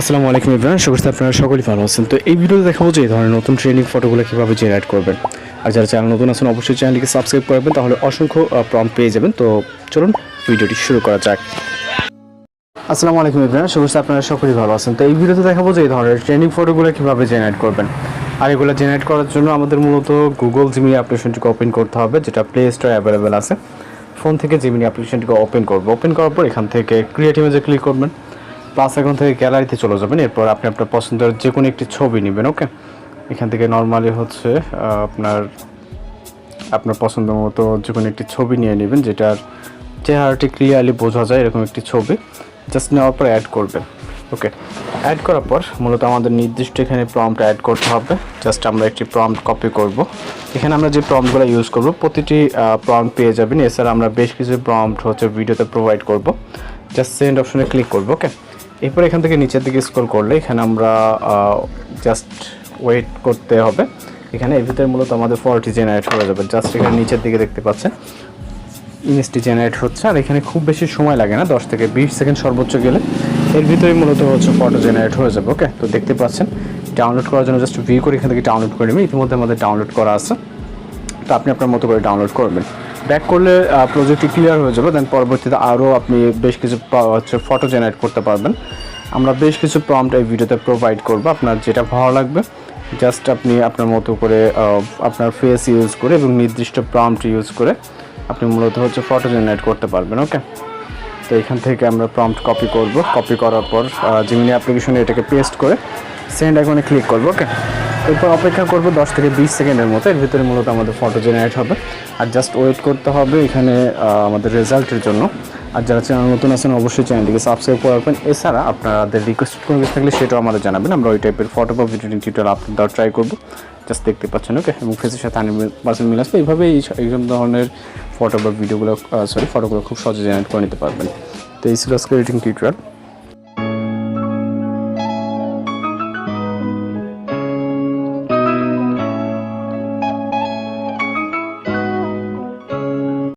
আসসালামু আলাইকুম ইব্রাহিম করছি আপনারা সকলেই ভালো আছেন। তো এই ভিডিওতে দেখাবো যে এই ধরনের নতুন ট্রেনিং ফটোগুলো কীভাবে জেনারেট করবেন। আর যারা চ্যানেল নতুন আছেন, অবশ্যই চ্যানেলটিকে সাবস্ক্রাইব করবেন, তাহলে অসংখ্য প্রম পেয়ে যাবেন। তো চলুন ভিডিওটি শুরু করা যাক। আসসালামু আলাইকুম ইব্রাহিম করছি আপনারা সকলেই ভালো আছেন। তো এই ভিডিওতে দেখাবো যে এই ধরনের ট্রেনিং ফটোগুলো কীভাবে জেনারেট করবেন। আর এগুলো জেনারেট করার জন্য আমাদের মূলত গুগল জিমিনি অ্যাপ্লিকেশনটিকে ওপেন করতে হবে, যেটা প্লে স্টোরে অ্যাভেলেবেল আছে। ফোন থেকে জিমিনি অ্যাপ্লিকেশনটিকে ওপেন করব। ওপেন করার পর এখান থেকে ক্রিয়েট ইমেজে ক্লিক করবেন। প্লাস এখন থেকে গ্যালারিতে চলে যাবেন। এরপর আপনি আপনার পছন্দের যে কোনো একটি ছবি নেবেন, ওকে? এখান থেকে নর্মালি হচ্ছে আপনার আপনার পছন্দ মতো যে কোনো একটি ছবি নিয়ে নেবেন, যেটার চেহারাটি ক্লিয়ারলি বোঝা যায় এরকম একটি ছবি। জাস্ট নেওয়ার পর অ্যাড করবেন, ওকে? অ্যাড করার পর মূলত আমাদের নির্দিষ্ট এখানে প্রম্পট অ্যাড করতে হবে। জাস্ট আমরা একটি প্রম্পট কপি করব। এখানে আমরা যে প্রম্পটগুলো ইউজ করব, প্রতিটি প্রম্পট পেয়ে যাবেন। এছাড়া আমরা বেশ কিছু প্রম্পট হচ্ছে ভিডিওতে প্রোভাইড করব। জাস্ট সেন্ড অপশনে ক্লিক করব, ওকে? এরপর এখান থেকে নিচের দিকে স্ক্রল করলে এখানে আমরা জাস্ট ওয়েট করতে হবে। এখানে এর ভিতরে মূলত আমাদের ফলটি জেনারেট হয়ে যাবে। জাস্ট এখানে নিচের দিকে দেখতে পাচ্ছেন ইমেজটি জেনারেট হচ্ছে। আর এখানে খুব বেশি সময় লাগে না, দশ থেকে বিশ সেকেন্ড সর্বোচ্চ গেলে। এর ভিতরে মূলত হচ্ছে ফটো জেনারেট হয়ে যাবে ওকে তো দেখতে পাচ্ছেন ডাউনলোড করার জন্য জাস্ট ভিউ করে এখান থেকে ডাউনলোড করে নেবেন। ইতিমধ্যে আমাদের ডাউনলোড করা আছে। তো আপনি আপনার মতো করে ডাউনলোড করবেন। ব্যাক করলে প্রজেক্টটি ক্লিয়ার হয়ে যাবে দেন পরবর্তীতে আরও আপনি বেশ কিছু হচ্ছে ফটো জেনারেট করতে পারবেন। আমরা বেশ কিছু প্রম্পট এই ভিডিওতে প্রোভাইড করব, আপনার যেটা ভালো লাগবে জাস্ট আপনি আপনার মতো করে আপনার ফেস ইউজ করে এবং নির্দিষ্ট প্রম্পট ইউজ করে আপনি মূলত হচ্ছে ফটো জেনারেট করতে পারবেন ওকে তো এখান থেকে আমরা প্রম্পট কপি করব। কপি করার পর জিমিনি অ্যাপ্লিকেশনে এটাকে পেস্ট করে সেন্ড আইকনে ক্লিক করব ওকে এরপর অপেক্ষা করব দশ থেকে বিশ সেকেন্ডের মতো। এর ভিতরে মূলত আমাদের ফটো জেনারেট হবে। আর জাস্ট ওয়েট করতে হবে এখানে আমাদের রেজাল্টের জন্য। আর যারা চ্যানেল নতুন আছেন, অবশ্যই চ্যানেলটিকে সাবস্ক্রাইব করে রাখবেন। এছাড়া আপনাদের রিকোয়েস্ট কোনো কিছু থাকলে সেটাও আমাদের জানাবেন। আমরা ওই টাইপের ফটো বা ভিডিও টিউটোরিয়াল আপলোড দেওয়ার ট্রাই করব। জাস্ট দেখতে পাচ্ছেন ওকে এবং ফেসের সাথে হান্ড্রেড পার্সেন্ট মিল আসবে। এইভাবে এই ধরনের ফটো বা ভিডিওগুলো সরি ফটোগুলো খুব সহজে জেনারেট করে নিতে পারবেন। তো এই ছিল আজকে এডিটিং টিউটোরিয়াল